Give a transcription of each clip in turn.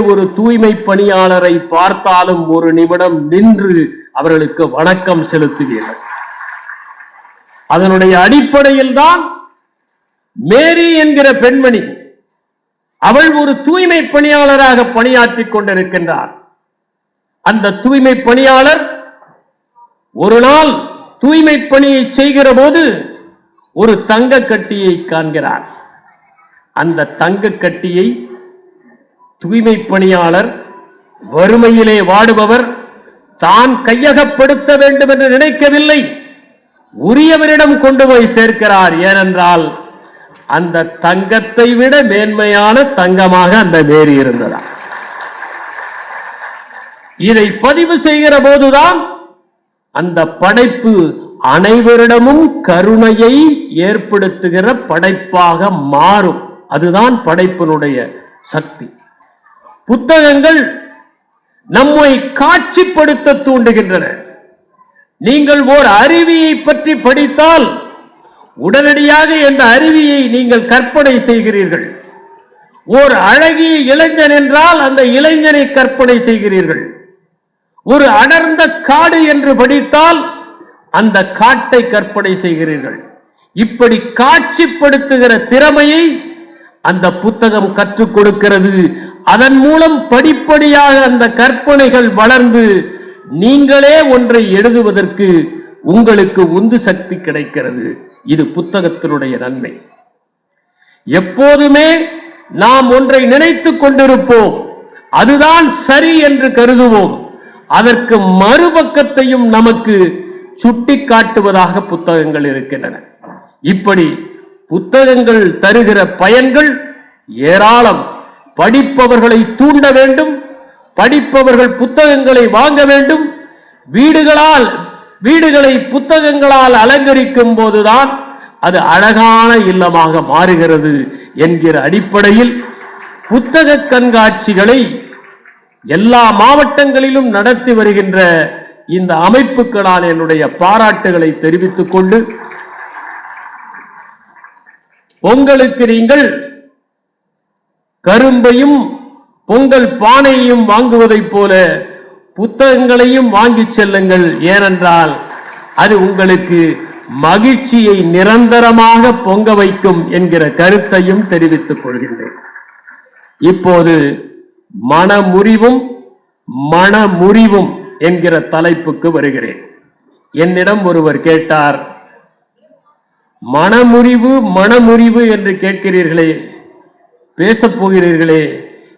ஒரு தூய்மை பணியாளரை பார்த்தாலும் ஒரு நிமிடம் நின்று அவர்களுக்கு வணக்கம் செலுத்துவீர்கள். அதனுடைய அடிப்படையில் தான் மேரி என்கிற பெண்மணி அவள் ஒரு தூய்மை பணியாளராக பணியாற்றிக் கொண்டிருக்கின்றார். அந்த தூய்மை பணியாளர் ஒரு நாள் தூய்மை பணியை செய்கிற போது ஒரு தங்க கட்டியை காண்கிறார். அந்த தங்க கட்டியை தூய்மை பணியாளர் வறுமையிலே வாடுபவர் தான் கையகப்படுத்த வேண்டும் என்று நினைக்கவில்லை. உரியவரிடம் கொண்டு போய் சேர்க்கிறார். ஏனென்றால் அந்த தங்கத்தை விட மேன்மையான தங்கமாக அந்த மேரி இருந்ததா? இதை பதிவு செய்கிற போதுதான் அந்த படைப்பு அனைவரிடமும் கருணையை ஏற்படுத்துகிற படைப்பாக மாறும். அதுதான் படைப்பினுடைய சக்தி. புத்தகங்கள் நம்மை காட்சிப்படுத்த தூண்டுகின்றன. நீங்கள் ஓர் அருவியை பற்றி படித்தால் உடனடியாக இந்த அருவியை நீங்கள் கற்பனை செய்கிறீர்கள். ஓர் அழகிய இளைஞன் என்றால் அந்த இளைஞனை கற்பனை செய்கிறீர்கள். ஒரு அடர்ந்த காடு என்று படித்தால் அந்த காட்டை கற்பனை செய்கிறீர்கள். இப்படி காட்சிப்படுத்துகிற திறமையை அந்த புத்தகம் கற்றுக் கொடுக்கிறது. அதன் மூலம் படிப்படியாக அந்த கற்பனைகள் வளர்ந்து நீங்களே ஒன்றை எழுதுவதற்கு உங்களுக்கு உந்து சக்தி கிடைக்கிறது. இது புத்தகத்தினுடைய நன்மை. எப்போதுமே நாம் ஒன்றை நினைத்துக் கொண்டிருப்போம். அதுதான் சரி என்று கருதுவோம். அதற்கு மறுபக்கத்தையும் நமக்கு சுட்டி காட்டுவதாக புத்தகங்கள் இருக்கின்றன. இப்படி புத்தகங்கள் தருகிற பயன்கள் ஏராளம். படிப்பவர்களை தூண்ட வேண்டும் படிப்பவர்கள் புத்தகங்களை வாங்க வேண்டும் வீடுகளால் வீடுகளை புத்தகங்களால் அலங்கரிக்கும் போதுதான் அது அழகான இல்லமாக மாறுகிறது என்கிற அடிப்படையில் புத்தக கண்காட்சிகளை எல்லா மாவட்டங்களிலும் நடத்தி வருகின்ற இந்த அமைப்புக்களால் என்னுடைய பாராட்டுகளை தெரிவித்துக் கொண்டு பொங்கலுக்கு நீங்கள் கரும்பையும் பொங்கல் பானையையும் வாங்குவதைப் போல புத்தகங்களையும் வாங்கிச் செல்லுங்கள். ஏனென்றால் அது உங்களுக்கு மகிழ்ச்சியை நிரந்தரமாக பொங்க வைக்கும் என்கிற கருத்தையும் தெரிவித்துக் கொள்கின்றேன். இப்போது மனமுறிவும் மனமுறிவும் என்கிற தலைப்புக்கு வருகிறேன். என்னிடம் ஒருவர் கேட்டார் மனமுறிவு மனமுறிவு என்று கேட்கிறீர்களே பேசப்போகிறீர்களே.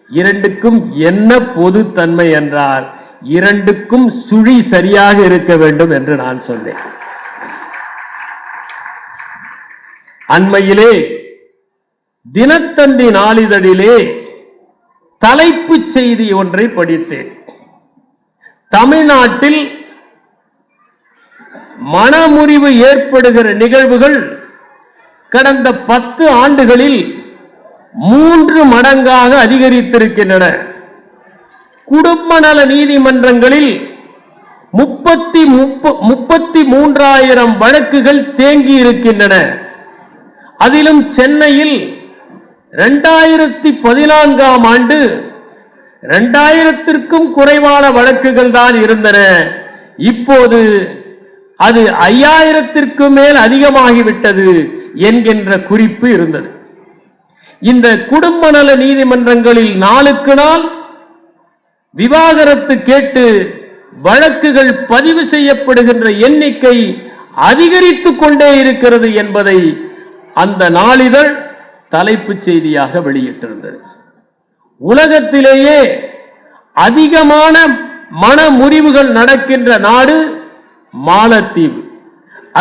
இரண்டுக்கும் என்ன பொது தன்மை என்றால் இரண்டுக்கும் சுழி சரியாக இருக்க வேண்டும் என்று நான் சொன்னேன். அண்மையிலே தினத்தந்தி நாளிதழிலே தலைப்புச் செய்தி ஒன்றை படித்தேன். தமிழ்நாட்டில் மனமுறிவு ஏற்படுகிற நிகழ்வுகள் கடந்த பத்து ஆண்டுகளில் மூன்று மடங்காக அதிகரித்திருக்கின்றன. குடும்ப நல நீதிமன்றங்களில் முப்பத்தி முப்ப- முப்பத்தி மூன்றாயிரம் வழக்குகள் தேங்கி இருக்கின்றன. அதிலும் சென்னையில் இரண்டாயிரத்தி பதினான்காம் ஆண்டு இரண்டாயிரத்திற்கும் குறைவான வழக்குகள் தான் இருந்தன. இப்போது அது ஐயாயிரத்திற்கும் மேல் அதிகமாகிவிட்டது என்கின்ற குறிப்பு இருந்தது. இந்த குடும்ப நல நீதிமன்றங்களில் நாளுக்கு நாள் விவாகரத்து கேட்டு வழக்குகள் பதிவு செய்யப்படுகின்ற எண்ணிக்கை அதிகரித்து கொண்டே இருக்கிறது என்பதை அந்த நாளிதழ் தலைப்புச் செய்தியாக வெளியிட்டிருந்தது. உலகத்திலேயே அதிகமான மன முறிவுகள் நடக்கின்ற நாடு மாலத்தீவு.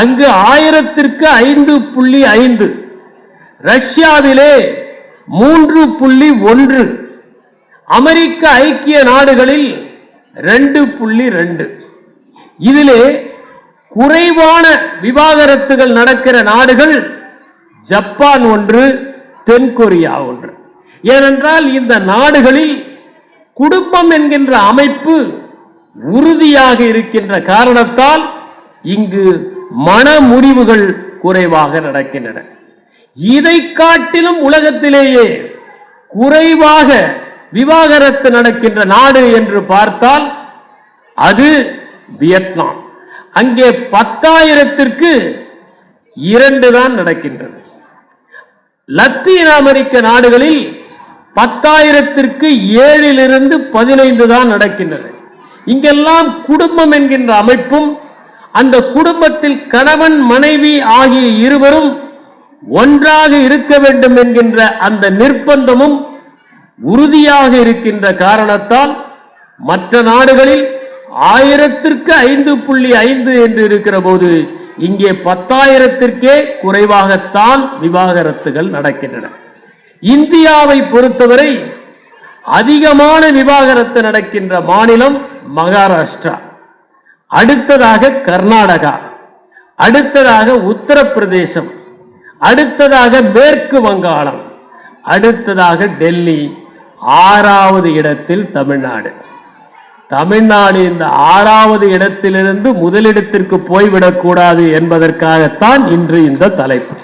அங்கு ஆயிரத்திற்கு ஐந்து புள்ளி ஐந்து ரஷ்யாவிலே மூன்று புள்ளி ஒன்று. அமெரிக்க ஐக்கிய நாடுகளில் ரெண்டு புள்ளி ரெண்டு. இதிலே குறைவான விவாகரத்துகள் நடக்கிற நாடுகள் ஜப்பான் ஒன்று தென்கொரியா ஒன்று. ஏனென்றால் இந்த நாடுகளில் குடும்பம் என்கின்ற அமைப்பு உறுதியாக இருக்கின்ற காரணத்தால் இங்கு மன முறிவுகள் குறைவாக நடக்கின்றன. இதை காட்டிலும் உலகத்திலேயே குறைவாக விவாகரத்து நடக்கின்ற நாடு என்று பார்த்தால் அது வியட்நாம். அங்கே பத்தாயிரத்திற்கு இரண்டு தான் நடக்கின்றது. லத்தீன் அமெரிக்க நாடுகளில் பத்தாயிரத்திற்கு ஏழிலிருந்து பதினைந்து தான் நடக்கின்றது. இங்கெல்லாம் குடும்பம் என்கின்ற அமைப்பும் அந்த குடும்பத்தில் கணவன் மனைவி ஆகிய இருவரும் ஒன்றாக இருக்க வேண்டும் என்கின்ற அந்த நிர்பந்தமும் உறுதியாக இருக்கின்ற காரணத்தால் மற்ற நாடுகளில் ஆயிரத்திற்கு ஐந்து புள்ளி ஐந்து என்று இருக்கிற போது இங்கே பத்தாயிரத்திற்கே குறைவாகத்தான் விவாகரத்துகள் நடக்கின்றன. இந்தியாவை பொறுத்தவரை அதிகமான விவாகரத்து நடக்கின்ற மாநிலம் மகாராஷ்டிரா. அடுத்ததாக கர்நாடகா. அடுத்ததாக உத்தரப்பிரதேசம். அடுத்ததாக மேற்கு வங்காளம் அடுத்ததாக டெல்லி ஆறாவது இடத்தில் தமிழ்நாடு. தமிழ்நாடு இந்த ஆறாவது இடத்திலிருந்து முதலிடத்திற்கு போய்விடக்கூடாது என்பதற்காகத்தான் இன்று இந்த தலைப்பு.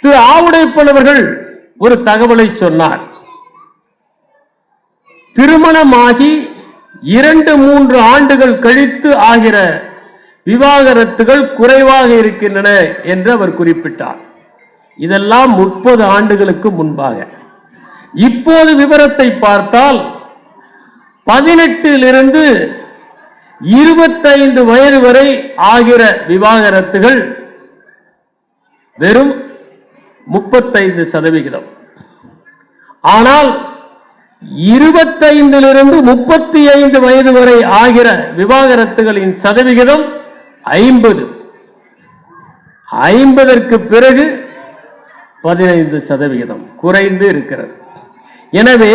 திரு ஆவுடைப்பனவர்கள் ஒரு தகவலை சொன்னார். திருமணமாகி இரண்டு மூன்று ஆண்டுகள் கழித்து ஆகிற விவாகரத்துகள் குறைவாக இருக்கின்றன என்று அவர் குறிப்பிட்டார். இதெல்லாம் முப்பது ஆண்டுகளுக்கு முன்பாக. இப்போது விவரத்தை பார்த்தால் பதினெட்டிலிருந்து இருபத்தைந்து வயது வரை ஆகிற விவாகரத்துகள் வெறும் முப்பத்தைந்து சதவிகிதம். ஆனால் இருபத்தைந்திலிருந்து முப்பத்தி ஐந்து வயது வரை ஆகிற விவாகரத்துகளின் சதவிகிதம் ஐம்பது. ஐம்பதற்கு பிறகு பதினைந்து சதவிகிதம் குறைந்து இருக்கிறது. எனவே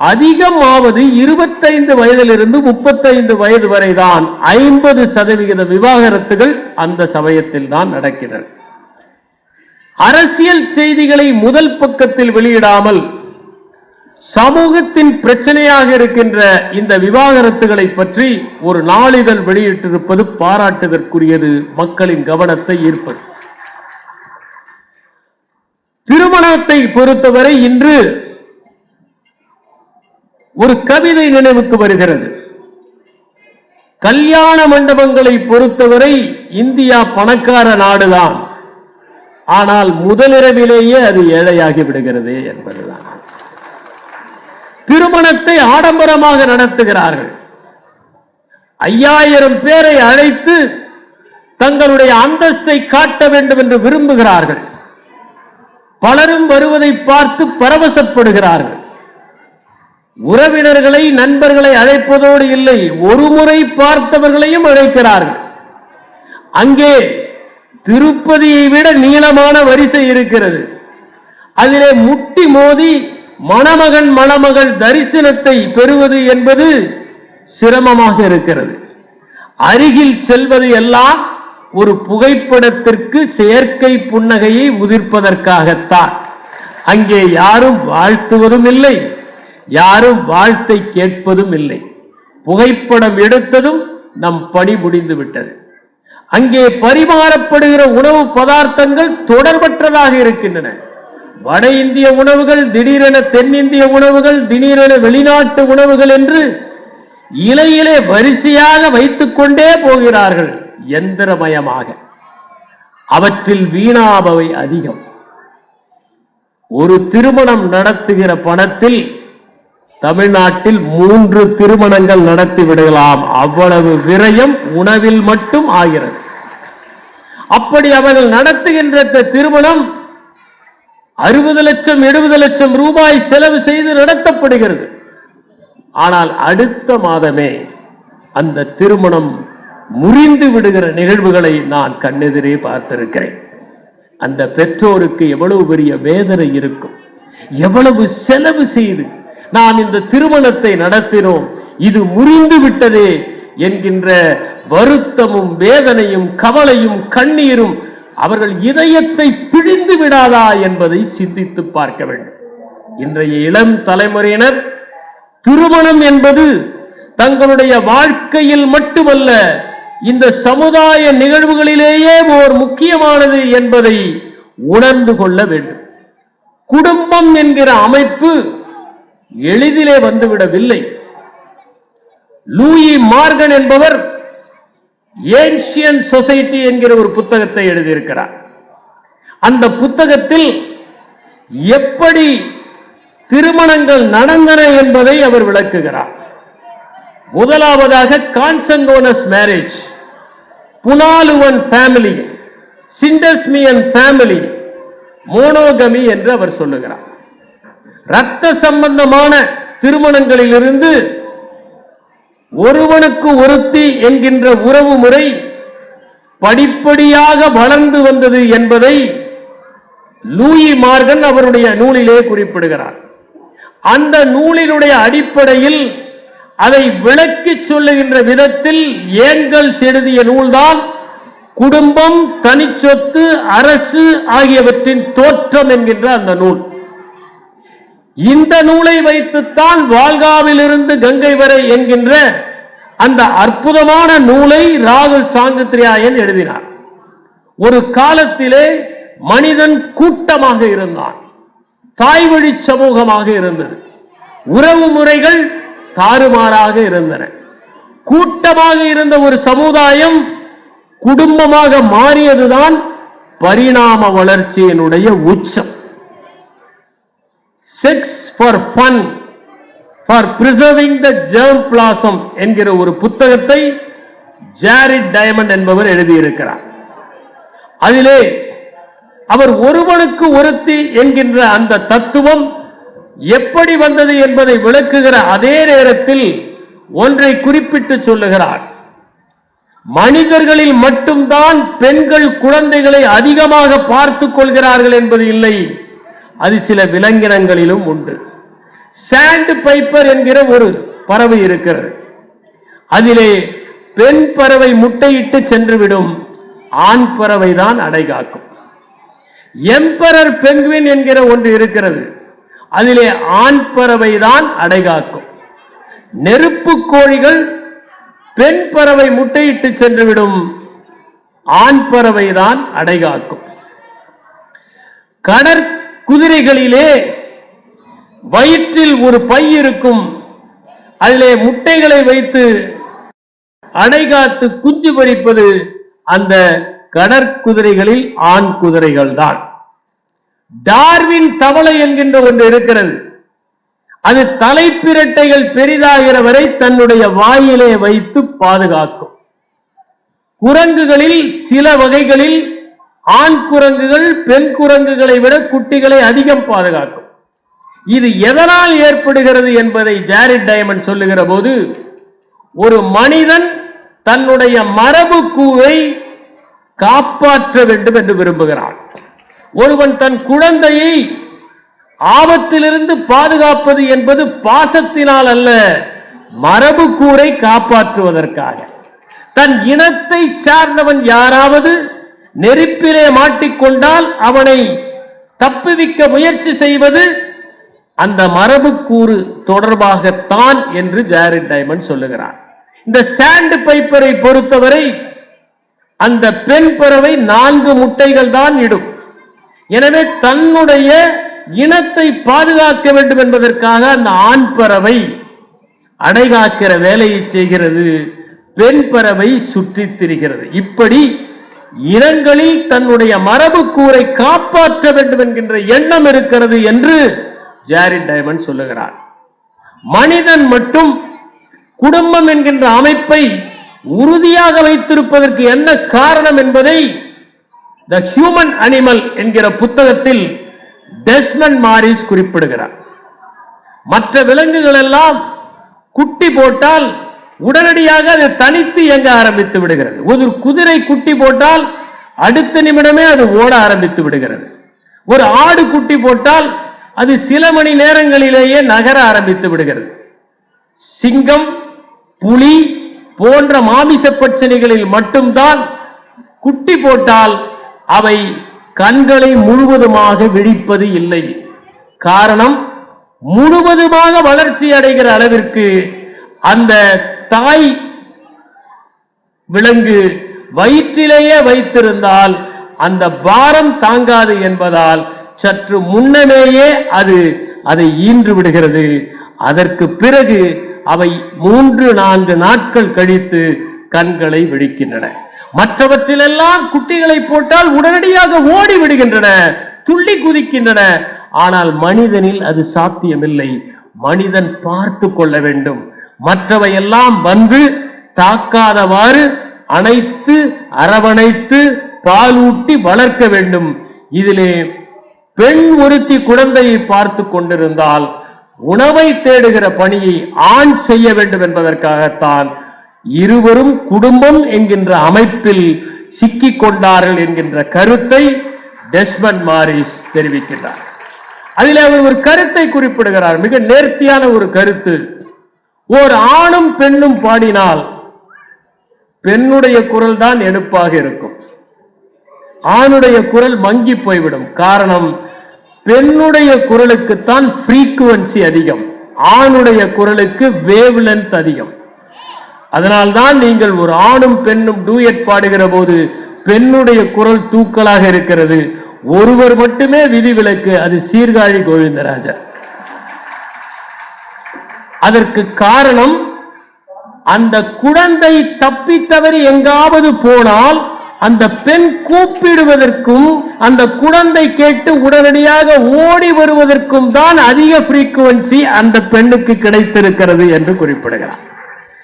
அதிகமாவது இருபத்தைந்து வயதிலிருந்து முப்பத்தைந்து வயது வரைதான் ஐம்பது சதவிகித விவாகரத்துகள் அந்த சமயத்தில் தான் நடக்கின்றன அரசியல் செய்திகளை முதல் பக்கத்தில் வெளியிடாமல் சமூகத்தின் பிரச்சனையாக இருக்கின்ற இந்த விவாகரத்துகளை பற்றி ஒரு நாளிதழ் வெளியிட்டிருப்பது பாராட்டுதற்குரியது மக்களின் கவனத்தை ஈர்ப்பது. திருமணத்தை பொறுத்தவரை இன்று ஒரு கவிதை நினைவுக்கு வருகிறது. கல்யாண மண்டபங்களை பொறுத்தவரை இந்தியா பணக்கார நாடுதான். ஆனால் முதலிரவிலேயே அது ஏழையாகி விடுகிறது என்பதுதான். திருமணத்தை ஆடம்பரமாக நடத்துகிறார்கள். ஐயாயிரம் பேரை அழைத்து தங்களுடைய அந்தஸ்தை காட்ட வேண்டும் என்று விரும்புகிறார்கள். பலரும் வருவதை பார்த்து பரவசப்படுகிறார்கள். உறவினர்களை நண்பர்களை அழைப்பதோடு இல்லை ஒரு முறை பார்த்தவர்களையும் அழைக்கிறார்கள். அங்கே திருப்பதியை விட நீளமான வரிசை இருக்கிறது. அதிலே முட்டி மோதி மணமகன் மணமகள் தரிசனத்தை பெறுவது என்பது சிரமமாக இருக்கிறது. அருகில் செல்வது எல்லாம் ஒரு புகைப்படத்திற்கு செயற்கை புன்னகையை உதிர்ப்பதற்காகத்தான். அங்கே யாரும் வாழ்த்துவதும் இல்லை யாரும் வாழ்த்தை கேட்பதும் இல்லை. புகைப்படம் எடுத்ததும் நம் பணி முடிந்து விட்டது. அங்கே பரிமாறப்படுகிற உணவு பதார்த்தங்கள் தொடர்பற்றதாக இருக்கின்றன. வட இந்திய உணவுகள் திடீரென தென்னிந்திய உணவுகள் திடீரென வெளிநாட்டு உணவுகள் என்று இலையிலே வரிசையாக வைத்துக் கொண்டே போகிறார்கள் எந்திரமயமாக. அவற்றில் வீணாபவை அதிகம். ஒரு திருமணம் நடத்துகிற பணத்தில் தமிழ்நாட்டில் மூன்று திருமணங்கள் நடத்தி விடலாம். அவ்வளவு விரயம் உணவில் மட்டும் ஆகிறது. அப்படி அவர்கள் நடத்துகின்ற இந்த திருமணம் அறுபது லட்சம் எழுபது லட்சம் ரூபாய் செலவு செய்து நடத்தப்படுகிறது. ஆனால் அடுத்த மாதமே அந்த திருமணம் முறிந்து விடுகிற நிகழ்வுகளை நான் கண்ணெதிரே பார்த்திருக்கிறேன். அந்த பெற்றோருக்கு எவ்வளவு பெரிய வேதனை இருக்கும். எவ்வளவு செலவு செய்து நாம் இந்த திருமணத்தை நடத்தினோம். இது முறிந்து விட்டதே என்கின்ற வருத்தமும் வேதனையும் கவலையும் கண்ணீரும் அவர்கள் இதயத்தை பிழிந்து விடாதா என்பதை சிந்தித்து பார்க்க வேண்டும். இன்றைய இளம் தலைமுறையினர் திருமணம் என்பது தங்களுடைய வாழ்க்கையில் மட்டுமல்ல இந்த சமுதாய நிகழ்வுகளிலேயே ஓர் முக்கியமானது என்பதை உணர்ந்து கொள்ள வேண்டும். குடும்பம் என்கிற அமைப்பு எளிதிலே வந்துவிடவில்லை. லூயி மார்கன் என்பவர் ஏன்ஷியன் சொசைட்டி என்கிற ஒரு புத்தகத்தை எழுதியிருக்கிறார். அந்த புத்தகத்தில் எப்படி திருமணங்கள் நடந்தன என்பதை அவர் விளக்குகிறார். முதலாவதாக consanguineous marriage punaluan family syndyasmian family monogamy என்று அவர் சொல்லுகிறார். ரத்த சம்பந்தமான திருமணங்களிலிருந்து ஒருவனுக்கு ஒருத்தி என்கின்ற உறவு முறை படிப்படியாக வளர்ந்து வந்தது என்பதை லூயி மார்கன் அவருடைய நூலிலே குறிப்பிடுகிறார். அந்த நூலினுடைய அடிப்படையில் அதை விளக்கிச் சொல்லுகின்ற விதத்தில் ஏங்கல் செழுதிய நூல்தான் குடும்பம் தனிச்சொத்து அரசு ஆகியவற்றின் தோற்றம் என்கின்ற அந்த நூல். இந்த நூலை வைத்துத்தான் வால்காவிலிருந்து கங்கை வரை என்கின்ற அந்த அற்புதமான நூலை ராகுல் சாங்கத்ரியாயன் எழுதினார். ஒரு காலத்திலே மனிதன் கூட்டமாக இருந்தான். தாய்வழி சமூகமாக இருந்தது. உறவு முறைகள் தாறுமாறாக இருந்தன. கூட்டமாக இருந்த ஒரு சமுதாயம் குடும்பமாக மாறியதுதான் பரிணாம வளர்ச்சியினுடைய உச்சம். Sex for fun for preserving the germ plasm என்கிற ஒரு புத்தகத்தை ஜாரிட் டயமண்ட் என்பவர் எழுதியிருக்கிறார். அதிலே அவர் ஒருவனுக்கு ஒருத்தி என்கின்ற அந்த தத்துவம் எப்படி வந்தது என்பதை விளக்குகிற அதே நேரத்தில் ஒன்றை குறிப்பிட்டு சொல்லுகிறார். மனிதர்களில் மட்டும்தான் பெண்கள் குழந்தைகளை அதிகமாக பார்த்துக் கொள்கிறார்கள் என்பது இல்லை. அது சில விலங்கினங்களிலும் உண்டு. சாண்ட் பைப்பர் என்கிற ஒரு பறவை இருக்கிறது. அதிலே பெண் பறவை முட்டையிட்டு சென்றுவிடும். ஆண் பறவை தான் அடைகாக்கும் எம்பரர் பெங்குவின் என்கிற ஒன்று இருக்கிறது. அதிலே ஆண் பறவை தான் அடைகாக்கும் நெருப்பு கோழிகள் பெண் பறவை முட்டையிட்டு சென்றுவிடும். ஆண் பறவை தான் அடைகாக்கும் கடற்குதிரைகளிலே வயிற்றில் ஒரு பை இருக்கும். அதிலே முட்டைகளை வைத்து அடைகாத்து குஞ்சு பறிப்பது அந்த கடற்குதிரைகளில் ஆண் குதிரைகள் தான் டார்வின் தவளை என்கின்ற ஒன்று இருக்கிறது. அது தலைப்பிரட்டைகள் பெரிதாகிற வரை தன்னுடைய வாயிலே வைத்து பாதுகாக்கும். குரங்குகளில் சில வகைகளில் ஆண் குரங்குகள் பெண் குரங்குகளை விட குட்டிகளை அதிகம் பாதுகாக்கும். இது எதனால் ஏற்படுகிறது என்பதை ஜாரிட் டயமண்ட் சொல்லுகிற போது ஒரு மனிதன் தன்னுடைய மரபு காப்பாற்ற வேண்டும் என்று விரும்புகிறான். ஒருவன் தன் குழந்தையை ஆபத்திலிருந்து பாதுகாப்பது என்பது பாசத்தினால் அல்ல மரபு கூரை காப்பாற்றுவதற்காக. தன் இனத்தை சார்ந்தவன் யாராவது நெருப்பிலே மாட்டிக்கொண்டால் அவனை தப்புவிக்க முயற்சி செய்வது அந்த மரபுக்கூறு தொடர்பாகத்தான் என்று ஜாரிட் டைமண்ட் சொல்லுகிறார். இந்த சாண்ட் பைப்பரை பொறுத்தவரை அந்த பெண் பறவை நான்கு முட்டைகள் தான் இடும். எனவே தன்னுடைய இனத்தை பாதுகாக்க வேண்டும் என்பதற்காக அந்த ஆண் பறவை அடைகாக்கிற வேலையை செய்கிறது. பெண் பறவை சுற்றித் திரிகிறது. இப்படி இனங்களில் தன்னுடைய மரபுக்கூரை காப்பாற்ற வேண்டும் என்கின்ற எண்ணம் இருக்கிறது என்று ஜாரிட் டைமண்ட் சொல்லுகிறார். மனிதன் மட்டும் குடும்பம் என்கின்ற அமைப்பை உறுதியாக வைத்திருப்பதற்கு என்ன காரணம் என்பதை த ஹியூமன் அனிமல் என்கிற புத்தகத்தில் டெஸ்மன் மாரிஸ் குறிப்பிடுகிறார். மற்ற விலங்குகள் எல்லாம் குட்டி போட்டால் உடனடியாக அது தனித்து இயங்க ஆரம்பித்து விடுகிறது. ஒரு குதிரை குட்டி போட்டால் அடுத்த நிமிடமே அது ஓட ஆரம்பித்து விடுகிறது. ஒரு ஆடு குட்டி போட்டால் அது சில மணி நேரங்களிலேயே நகர ஆரம்பித்து விடுகிறது. சிங்கம் புலி போன்ற மாமிச பிரச்சனைகளில் மட்டும்தான் குட்டி போட்டால் அவை கண்களை முழுவதுமாக விழிப்பது இல்லை. காரணம் முழுவதுமாக வளர்ச்சி அடைகிற அளவிற்கு அந்த தாய் விலங்கு வயிற்றிலேயே வைத்திருந்தால் அந்த பாரம் தாங்காது என்பதால் சற்று முன்னமேயே அது அதை ஈன்று விடுகிறது. அதற்கு பிறகு அவை மூன்று நான்கு நாட்கள் கழித்து கண்களை விழிக்கின்றன. மற்றவற்றிலெல்லாம் குட்டிகளை போட்டால் உடனடியாக ஓடி விடுகின்றன துள்ளி குதிக்கின்றன. ஆனால் மனிதனில் அது சாத்தியமில்லை. மனிதன் பார்த்து கொள்ள வேண்டும். மற்றவை எல்லாம் வந்து தாக்காதவாறு அணைத்து அரவணைத்து பாலூட்டி வளர்க்க வேண்டும். இதிலே பெண் ஒருத்தி குழந்தையை பார்த்து கொண்டிருந்தால் உணவை தேடுகிற பணியை ஆண் செய்ய வேண்டும் என்பதற்காகத்தான் இருவரும் குடும்பம் என்கின்ற அமைப்பில் சிக்கிக் கொண்டார்கள் என்கின்ற கருத்தை டெஸ்மன் மாரிஸ் தெரிவிக்கின்றார். அதில் அவர் ஒரு கருத்தை குறிப்பிடுகிறார். மிக நேர்த்தியான ஒரு கருத்து. ஓர் ஆணும் பெண்ணும் பாடினால் பெண்ணுடைய குரல் தான் எடுப்பாக இருக்கும். ஆணுடைய குரல் மங்கி போய்விடும். காரணம் பெண்ணுடைய குரலுக்குத்தான் ஃப்ரீக்குவன்சி அதிகம். ஆணுடைய குரலுக்கு வேவ் லென்த் அதிகம். அதனால்தான் நீங்கள் ஒரு ஆணும் பெண்ணும் டூயட் பாடுகிற போது பெண்ணுடைய குரல் தூக்கலாக இருக்கிறது. ஒருவர் மட்டுமே விதிவிலக்கு அது சீர்காழி கோவிந்தராஜர். அதற்கு காரணம் அந்த குழந்தை தப்பி தவறி எங்காவது போனால் அந்த பெண் கூப்பிடுவதற்கும் அந்த குழந்தை கேட்டு உடனடியாக ஓடி வருவதற்கும் தான் அதிக பிரீக்குவன்சி அந்த பெண்ணுக்கு கிடைத்திருக்கிறது என்று குறிப்பிடுகிறார்.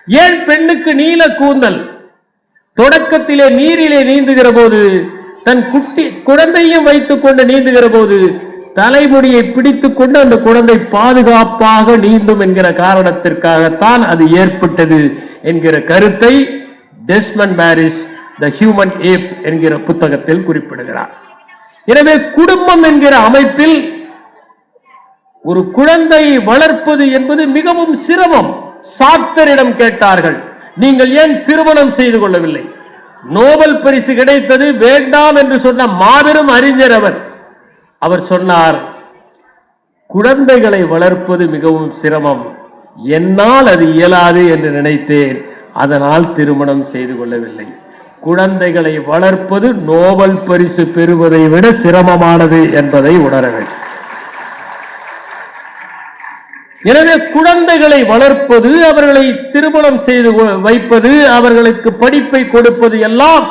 ஏன் பெண்ணுக்கு நீல கூந்தல்? தொடக்கத்திலே நீரிலே நீந்துகிற போது தன் குட்டி குழந்தையும் வைத்துக் கொண்டு நீந்துகிற போது தலைமுடியை பிடித்து கொண்டு அந்த குழந்தை பாதுகாப்பாக நீந்தும் என்கிற காரணத்திற்காகத்தான் அது ஏற்பட்டது என்கிற கருத்தை Desmond Morris the human ape என்கிற புத்தகத்தில் குறிப்பிடுகிறார். எனவே குடும்பம் என்கிற அமைப்பில் ஒரு குழந்தையை வளர்ப்பது என்பது மிகவும் சிரமம். சாத்தரிடம் கேட்டார்கள் நீங்கள் ஏன் திருமணம் செய்து கொள்ளவில்லை? நோபல் பரிசு கிடைத்தது வேண்டாம் என்று சொன்ன மாபெரும் அறிஞர் அவர். அவர் சொன்னார் குழந்தைகளை வளர்ப்பது மிகவும் சிரமம். என்னால் அது இயலாது என்று நினைத்தேன். அதனால் திருமணம் செய்து கொள்ளவில்லை. குழந்தைகளை வளர்ப்பது நோபல் பரிசு பெறுவதை விட சிரமமானது என்பதை உணர வேண்டும். எனவே குழந்தைகளை வளர்ப்பது அவர்களை திருமணம் செய்து வைப்பது அவர்களுக்கு படிப்பை கொடுப்பது எல்லாம்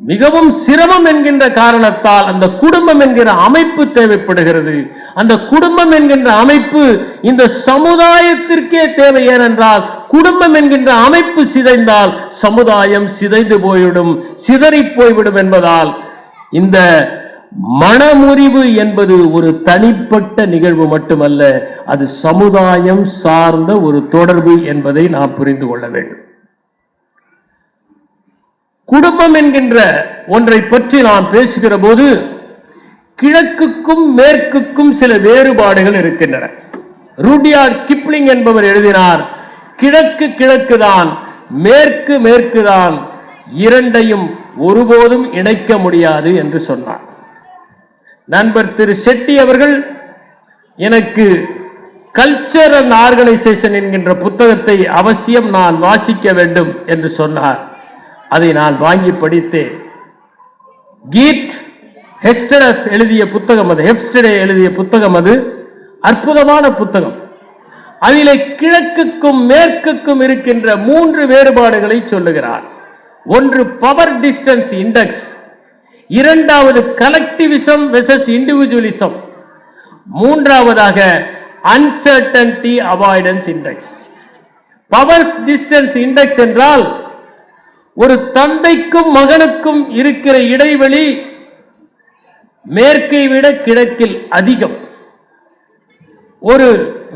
மிகவும் சிரமம் என்கின்ற காரணத்தால் அந்த குடும்பம் என்கிற அமைப்பு தேவைப்படுகிறது. அந்த குடும்பம் என்கின்ற அமைப்பு இந்த சமுதாயத்திற்கே தேவை ஏனென்றால் குடும்பம் என்கின்ற அமைப்பு சிதைந்தால் சமுதாயம் சிதைந்து போய்விடும் சிதறி போய்விடும் என்பதால் இந்த மனமுறிவு என்பது ஒரு தனிப்பட்ட நிகழ்வு மட்டுமல்ல அது சமுதாயம் சார்ந்த ஒரு தொடர்பு என்பதை நாம் புரிந்து கொள்ள வேண்டும். குடும்பம் என்கின்ற ஒன்றை பற்றி நாம் பேசுகிற போது கிழக்குக்கும் மேற்குக்கும் சில வேறுபாடுகள் இருக்கின்றன. ரூடியார் கிப்ளிங் என்பவர் எழுதினார் கிழக்கு கிழக்குதான் மேற்கு மேற்குதான் இரண்டையும் ஒருபோதும் இணைக்க முடியாது என்று சொன்னார். நண்பர் திரு செட்டி அவர்கள் எனக்கு கல்ச்சர் அண்ட் ஆர்கனைசேஷன் என்கின்ற புத்தகத்தை அவசியம் நான் வாசிக்க வேண்டும் என்று சொன்னார். அதை நான் வாங்கி படித்தேன். கீட் ஹெஸ்டரஸ் எழுதிய புத்தகம் அது. ஹெப்ஸ்டே எழுதிய புத்தகம் அது. அற்புதமான புத்தகம். அதிலே கிழக்குக்கும் மேற்குக்கும் இருக்கின்ற மூன்று வேறுபாடுகளை சொல்லுகிறார். ஒன்று பவர் டிஸ்டன்ஸ் இண்டெக்ஸ் இரண்டாவது கலெக்டிவிசம் வெசஸ் இண்டிவிஜுவலிசம் மூன்றாவதாக uncertainty avoidance index power distance index என்றால் ஒரு தந்தைக்கும் மகனுக்கும் இருக்கிற இடைவெளி மேற்கை விட கிழக்கில் அதிகம். ஒரு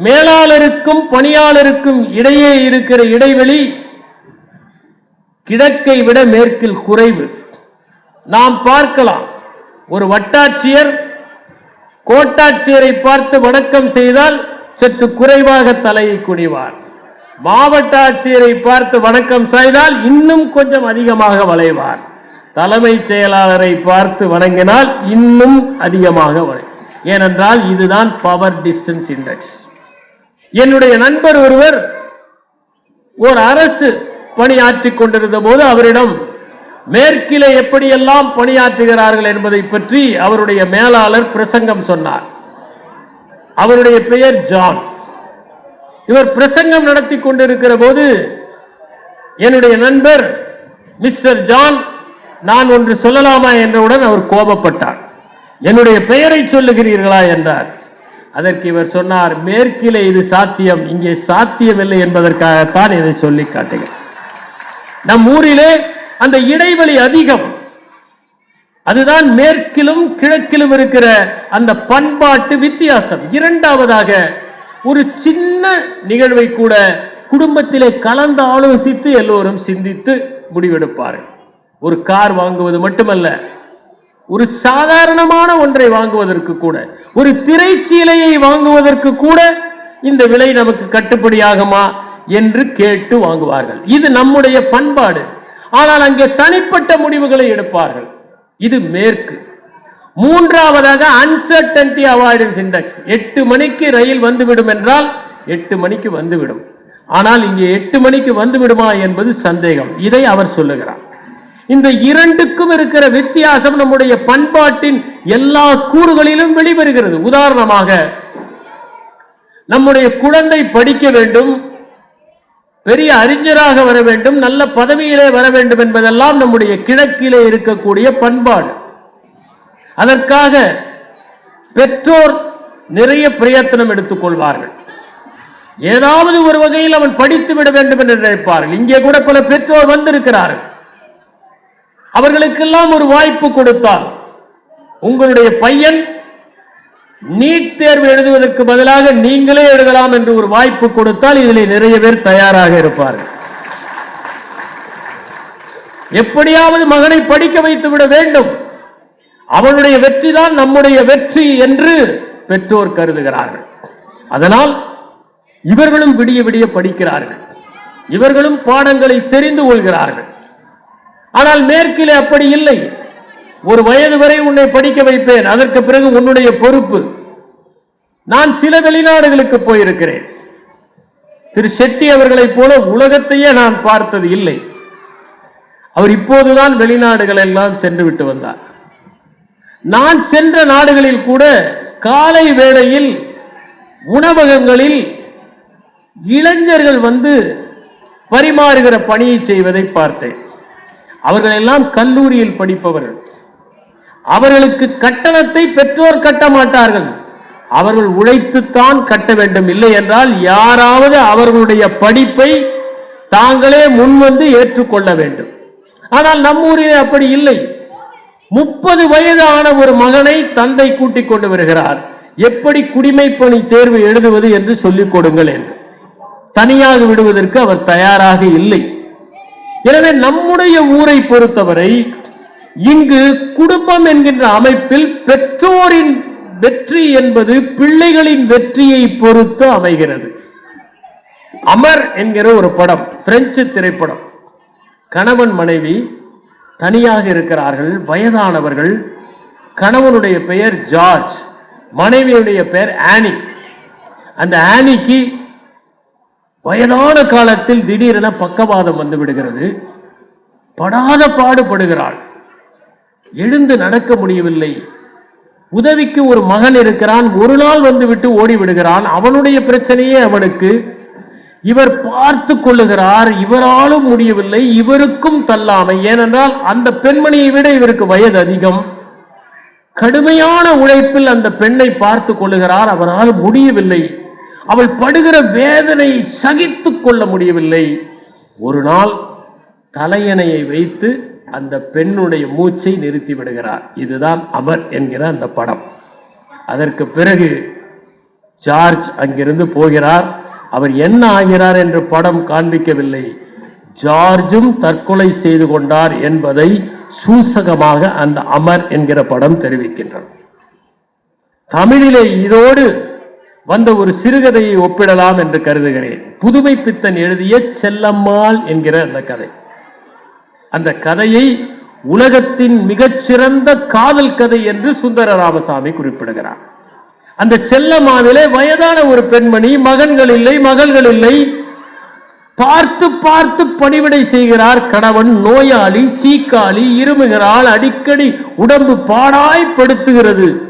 மேலாளருக்கும் பணியாளருக்கும் இடையே இருக்கிற இடைவெளி கிழக்கை விட மேற்கில் குறைவு. நாம் பார்க்கலாம். ஒரு வட்டாட்சியர் கோட்டாட்சியரை பார்த்து வணக்கம் செய்தால் சற்று குறைவாக தலையை குடிவார் மாவட்ட ஆட்சியரை பார்த்து வணக்கம் செய்தால் இன்னும் கொஞ்சம் அதிகமாக வளைவார். தலைமைச் செயலாளரை பார்த்து வணங்கினால் இன்னும் அதிகமாக வளை ஏனென்றால் இதுதான் பவர் டிஸ்டன்ஸ் இண்டெக்ஸ் என்னுடைய நண்பர் ஒருவர் ஒரு அரசு பணியாற்றிக் கொண்டிருந்த போது அவரிடம் மேற்கிலே எப்படியெல்லாம் பணியாற்றுகிறார்கள் என்பதை பற்றி அவருடைய மேலாளர் பிரசங்கம் சொன்னார். அவருடைய பெயர் ஜான். இவர் பிரசங்கம் நடத்தி கொண்டிருக்கிற போது என்னுடைய நண்பர் மிஸ்டர் ஜான் நான் ஒன்று சொல்லலாமா? என்றவுடன் அவர் கோபப்பட்டார். என்னுடைய பெயரை சொல்லுகிறீர்களா என்றார். அதற்கு இவர் சொன்னார் மேற்கிலே இது சாத்தியம் இங்கே சாத்தியமில்லை என்பதற்காகத்தான் இதை சொல்லி காட்டுகிறேன். நம் ஊரிலே அந்த இடைவெளி அதிகம். அதுதான் மேற்கிலும் கிழக்கிலும் இருக்கிற அந்த பண்பாட்டு வித்தியாசம். இரண்டாவதாக ஒரு சின்ன நிகழ்வை கூட குடும்பத்திலே கலந்து ஆலோசித்து எல்லோரும் சிந்தித்து முடிவெடுப்பார்கள். ஒரு கார் வாங்குவது மட்டுமல்ல ஒரு சாதாரணமான ஒன்றை வாங்குவதற்கு கூட ஒரு திரைச்சீலையை வாங்குவதற்கு கூட இந்த விலை நமக்கு கட்டுப்படியாகுமா என்று கேட்டு வாங்குவார்கள். இது நம்முடைய பண்பாடு. ஆனால் அங்கே தனிப்பட்ட முடிவுகளை எடுப்பார்கள். இது மேற்கு. மூன்றாவதாக அன்சர்டன்டி அவாய்டன்ஸ் இண்டெக்ஸ் எட்டு மணிக்கு ரயில் வந்துவிடும் என்றால் எட்டு மணிக்கு வந்துவிடும். ஆனால் இங்கே எட்டு மணிக்கு வந்துவிடுமா என்பது சந்தேகம். இதை அவர் சொல்லுகிறார். இந்த இரண்டுக்கும் இருக்கிற வித்தியாசம் நம்முடைய பண்பாட்டின் எல்லா கூறுகளிலும் வெளிவருகிறது. உதாரணமாக நம்முடைய குழந்தை படிக்க வேண்டும் பெரிய அறிஞராக வர வேண்டும் நல்ல பதவியிலே வர வேண்டும் என்பதெல்லாம் நம்முடைய கிழக்கிலே இருக்கக்கூடிய பண்பாடு. அதற்காக பெற்றோர் நிறைய பிரயத்தனம் எடுத்துக் கொள்வார்கள். ஏதாவது ஒரு வகையில் அவன் படித்து விட வேண்டும் என்று நினைப்பார்கள். இங்கே கூட பல பெற்றோர் வந்திருக்கிறார்கள். அவர்களுக்கெல்லாம் ஒரு வாய்ப்பு கொடுத்தால் உங்களுடைய பையன் நீட் தேர்வு எழுதுவதற்கு பதிலாக நீங்களே எழுதலாம் என்று ஒரு வாய்ப்பு கொடுத்தால் இதில் நிறைய பேர் தயாராக இருப்பார்கள். எப்படியாவது மகனை படிக்க வைத்து விட வேண்டும். அவனுடைய வெற்றி தான் நம்முடைய வெற்றி என்று பெற்றோர் கருதுகிறார்கள். அதனால் இவர்களும் விடிய விடிய படிக்கிறார்கள். இவர்களும் பாடங்களை தெரிந்து கொள்கிறார்கள். ஆனால் மேற்கிலே அப்படி இல்லை. ஒரு வயது வரை உன்னை படிக்க வைப்பேன். அதற்கு பிறகு உன்னுடைய பொறுப்பு. நான் சில வெளிநாடுகளுக்கு போயிருக்கிறேன். திரு செட்டி அவர்களைப் போல உலகத்தையே நான் பார்த்தது இல்லை. அவர் இப்போதுதான் வெளிநாடுகள் எல்லாம் சென்று விட்டு வந்தார். நான் சென்ற நாடுகளில் கூட காலை வேளையில் உணவகங்களில் இளைஞர்கள் வந்து பரிமாறுகிற பணியை செய்வதை பார்த்தேன். அவர்கள் எல்லாம் கல்லூரியில் படிப்பவர்கள். அவர்களுக்கு கட்டணத்தை பெற்றோர் கட்ட மாட்டார்கள். அவர்கள் உழைத்துத்தான் கட்ட வேண்டும். இல்லை என்றால் யாராவது அவர்களுடைய படிப்பை தாங்களே முன்வந்து ஏற்றுக்கொள்ள வேண்டும். ஆனால் நம்மூரில் அப்படி இல்லை. முப்பது வயது ஆன ஒரு மகனை தந்தை கூட்டிக் கொண்டு வருகிறார். எப்படி குடிமைப்பணி தேர்வு எழுதுவது என்று சொல்லிக் கொடுங்கள் என்று. தனியாக விடுவதற்கு அவர் தயாராக இல்லை. எனவே நம்முடைய ஊரை பொறுத்தவரை இங்கு குடும்பம் என்கின்ற அமைப்பில் பெற்றோரின் வெற்றி என்பது பிள்ளைகளின் வெற்றியை பொறுத்து அமைகிறது. அமர் என்கிற ஒரு படம் பிரெஞ்சு திரைப்படம். கணவன் மனைவி தனியாக இருக்கிறார்கள் வயதானவர்கள். கணவனுடைய பெயர் ஜார்ஜ் மனைவியுடைய பெயர் ஆனி அந்த ஆனிக்கு வயதான காலத்தில் திடீரென பக்கவாதம் வந்து விடுகிறது. படாத பாடுபடுகிறாள். எழுந்து நடக்க முடியவில்லை. உதவிக்கு ஒரு மகன் இருக்கிறான். ஒரு நாள் வந்துவிட்டு ஓடி விடுகிறான். அவனுடைய பிரச்சனையே அவனுக்கு. இவர் பார்த்து கொள்ளுகிறார். இவராலும் முடியவில்லை. இவருக்கும் தள்ளாமை. ஏனென்றால் அந்த பெண்மணியை விட இவருக்கு வயது அதிகம். கடுமையான உழைப்பில் அந்த பெண்ணை பார்த்து கொள்ளுகிறார். அவரால் முடியவில்லை. அவள் படுகிற வேதனை சகித்து கொள்ள முடியவில்லை. ஒரு நாள் தலையணையை வைத்து அந்த பெண்ணுடைய மூச்சை நிறுத்தி விடுகிறார். இதுதான் அமர் என்கிற அந்த படம். அதற்கு பிறகு ஜார்ஜ் அங்கிருந்து போகிறார். அவர் என்ன ஆகிறார் என்று படம் காண்பிக்கவில்லை. ஜார்ஜும் தற்கொலை செய்து கொண்டார் என்பதை சூசகமாக அந்த அமர் என்கிற படம் தெரிவிக்கின்றார் தமிழிலே இதோடு வந்த ஒரு சிறுகதையை ஒப்பிடலாம் என்று கருதுகிறேன். புதுமை பித்தன் எழுதிய செல்லம்மாள் என்கிற அந்த கதை. அந்த கதையை உலகத்தின் மிகச்சிறந்த காதல் கதை என்று சுந்தர ராமசாமி குறிப்பிடுகிறார். அந்த செல்லம்மாவிலே வயதான ஒரு பெண்மணி மகன்கள் இல்லை மகள்கள் இல்லை பார்த்து பார்த்து பணிவிடை செய்கிறார் கணவன் நோயாளி சீக்காளி இருமுகிறாள் அடிக்கடி உடம்பு பாடாய்ப்படுத்துகிறது படுத்துகிறது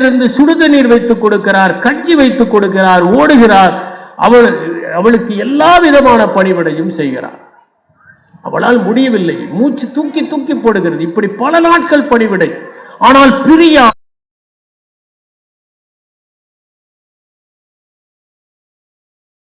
இருந்து சுடுதண்ணீர் வைத்துக் கொடுக்கிறார் கஞ்சி வைத்துக் கொடுக்கிறார் ஓடுகிறார். அவள் அவளுக்கு எல்லா விதமான பணிவிடையும் செய்கிறார். அவளால் முடியவில்லை. மூச்சு தூக்கி தூக்கி போடுகிறது. இப்படி பல நாட்கள் பணிவிடை. ஆனால் பிரியா